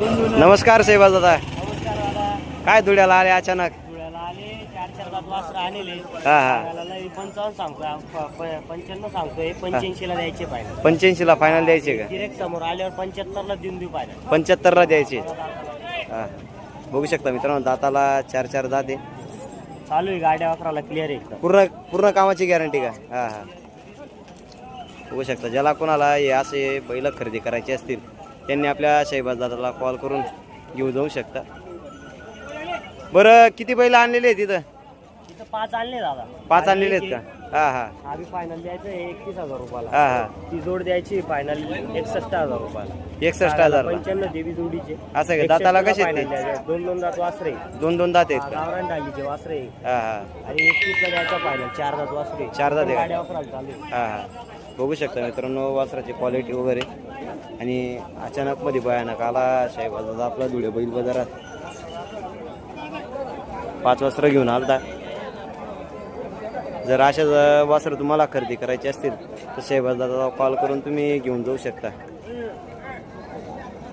नमस्कार सेवा दादा. काय धुळ्याला आले अचानक? धुळ्याला आले चार चार दात वासरं आणले हा हा. धुळ्याला लई पंचावन्न सांगतोय प- प- पंच्याण्णव सांगतोय. पंच्याऐंशीला द्यायचे पाहिजे फायनल द्यायचे का? डिरेक्ट समोर आल्यावर पंच्याहत्तरला देऊन देऊ पाहिजे पंच्याहत्तरला द्यायचे. हा. बघू शकता मित्रांनो दाताला चार चार दात आहे. चालू आहे गाड्या वापराला क्लिअर एकदम. पूर्ण पूर्ण कामाची गॅरंटी का? हा हा. बघू शकता ज्याला कोणाला हे असे बैल खरेदी करायचे असतील त्यांनी आपल्या दादाला कॉल करून घेऊन जाऊ शकता. बरं किती बैल आणलेले आहे तिथं तिथं पाच आणले दादा. पाच आणलेले आहेत का? हा हा. हा फायनल द्यायचं एकतीस हजार रुपयाला. हा हा. ती जोड द्यायची फायनल एकसष्ट हजार रुपयाला. एकसष्ट हजार पंच्याण्णव देवी जोडीचे. असं आहे का? दाताला कसे आहेत ते? final द्यायचे. दोन दोन दात वासरे. दोन दोन दात आहेत का? गावरान डालीचे वासरे. हा हा. आणि एकतीसला द्यायचा फायनल चार दात वासरे. चार दात आहे का? गाड्या वापरायला चालू आहे. हा हा. बघू शकता मित्रांनो वासराची क्वालिटी वगैरे. आणि अचानक मध्ये भयानक आला साहेबाचा आपला धुळे बैल बाजारात. पाच वस्त्र घेऊन आलता. जर अशा वस्त्र तुम्हाला खरेदी करायची असतील तर साहेबाला कॉल करून तुम्ही घेऊन जाऊ शकता.